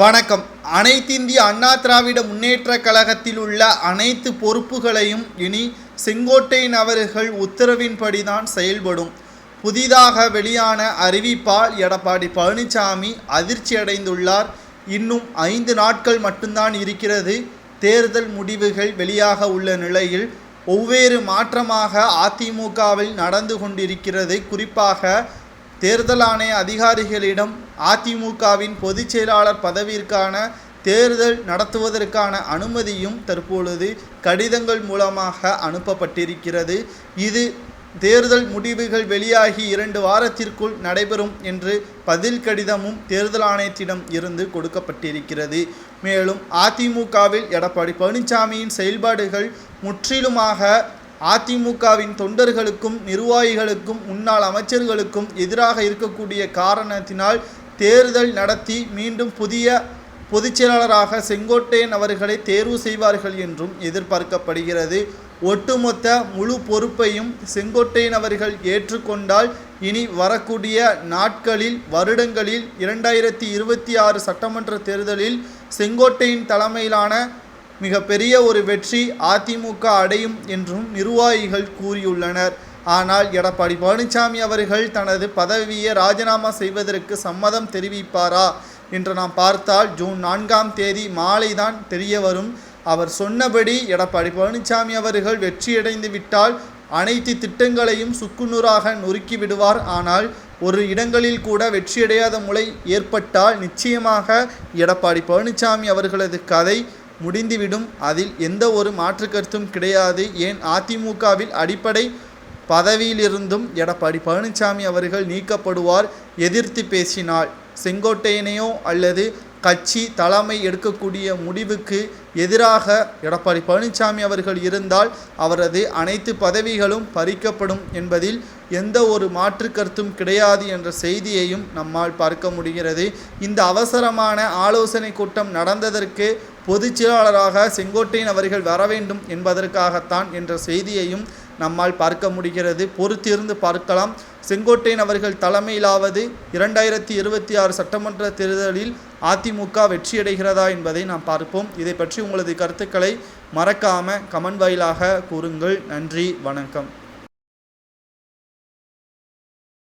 வணக்கம். அனைத்திந்திய அண்ணா திராவிட முன்னேற்ற கழகத்தில் உள்ள அனைத்து பொறுப்புகளையும் இனி செங்கோட்டையன் அவர்கள் உத்தரவின்படிதான் செயல்படும். புதிதாக வெளியான அறிவிப்பால் எடப்பாடி பழனிசாமி அதிர்ச்சியடைந்துள்ளார் இன்னும் ஐந்து நாட்கள் மட்டும்தான் இருக்கிறது. தேர்தல் முடிவுகள் வெளியாக உள்ள நிலையில் ஒவ்வேறு மாற்றமாக அதிமுகவில் நடந்து கொண்டிருக்கிறது. குறிப்பாக தேர்தல் ஆணைய அதிகாரிகளிடம் அதிமுகவின் பொதுச் செயலாளர் பதவியிற்கான தேர்தல் நடத்துவதற்கான அனுமதியும் தற்பொழுது கடிதங்கள் மூலமாக அனுப்பப்பட்டிருக்கிறது. இது தேர்தல் முடிவுகள் வெளியாகி இரண்டு வாரத்திற்குள் நடைபெறும் என்று பதில் கடிதமும் தேர்தல் ஆணையத்திடம் இருந்து கொடுக்கப்பட்டிருக்கிறது. மேலும் அதிமுகவில் எடப்பாடி பழனிசாமியின் செயல்பாடுகள் முற்றிலுமாக அதிமுகவின் தொண்டர்களுக்கும் நிர்வாகிகளுக்கும் முன்னாள் அமைச்சர்களுக்கும் எதிராக இருக்கக்கூடிய காரணத்தினால் தேர்தல் நடத்தி மீண்டும் புதிய பொதுச்செயலாளராக செங்கோட்டையன் அவர்களை தேர்வு செய்வார்கள் என்றும் எதிர்பார்க்கப்படுகிறது. ஒட்டுமொத்த முழு பொறுப்பையும் செங்கோட்டையன் அவர்கள் ஏற்றுக்கொண்டால் இனி வரக்கூடிய நாட்களில் வருடங்களில் இரண்டாயிரத்தி இருபத்தி ஆறு சட்டமன்ற தேர்தலில் செங்கோட்டையின் தலைமையிலான மிகப்பெரிய ஒரு வெற்றி அதிமுக அடையும் என்றும் நிர்வாகிகள் கூறியுள்ளனர். ஆனால் எடப்பாடி பழனிசாமி அவர்கள் தனது பதவியை ராஜினாமா செய்வதற்கு சம்மதம் தெரிவிப்பாரா என்று நாம் பார்த்தால் ஜூன் நான்காம் தேதி மாலைதான் தெரிய வரும் அவர் சொன்னபடி எடப்பாடி பழனிசாமி அவர்கள் வெற்றியடைந்து விட்டால் அனைத்து திட்டங்களையும் சுக்குநூறாக நொறுக்கி விடுவார். ஆனால் ஒரு இடங்களில் கூட வெற்றியடையாத முறை ஏற்பட்டால் நிச்சயமாக எடப்பாடி பழனிசாமி அவர்களது கதை முடிந்துவிடும். அதில் எந்த ஒரு மாற்று கருத்தும் கிடையாது. ஏன்? அதிமுகவில் அடிப்படை பதவியிலிருந்தும் எடப்பாடி பழனிசாமி அவர்கள் நீக்கப்படுவார் எதிர்த்து பேசினால். செங்கோட்டையனையோ அல்லது கட்சி தலைமை எடுக்கக்கூடிய முடிவுக்கு எதிராக எடப்பாடி பழனிசாமி அவர்கள் இருந்தால் அவரது அனைத்து பதவிகளும் பறிக்கப்படும் என்பதில் எந்த ஒரு மாற்று கருத்தும் கிடையாது என்ற செய்தியையும் நம்மால் பார்க்க முடிகிறது. இந்த அவசரமான ஆலோசனை கூட்டம் நடந்ததற்கு பொதுச் செயலாளராக செங்கோட்டையன் அவர்கள் வர வேண்டும் என்பதற்காகத்தான் என்ற செய்தியையும் நம்மால் பார்க்க முடிகிறது. பொறுத்திருந்து பார்க்கலாம். செங்கோட்டையன் அவர்கள் தலைமையிலாவது இரண்டாயிரத்தி இருபத்தி ஆறு சட்டமன்ற தேர்தலில் அதிமுக வெற்றியடைகிறதா என்பதை நாம் பார்ப்போம். இதை பற்றி உங்களது கருத்துக்களை மறக்காம கமெண்ட் வாயிலாக கூறுங்கள். நன்றி. வணக்கம்.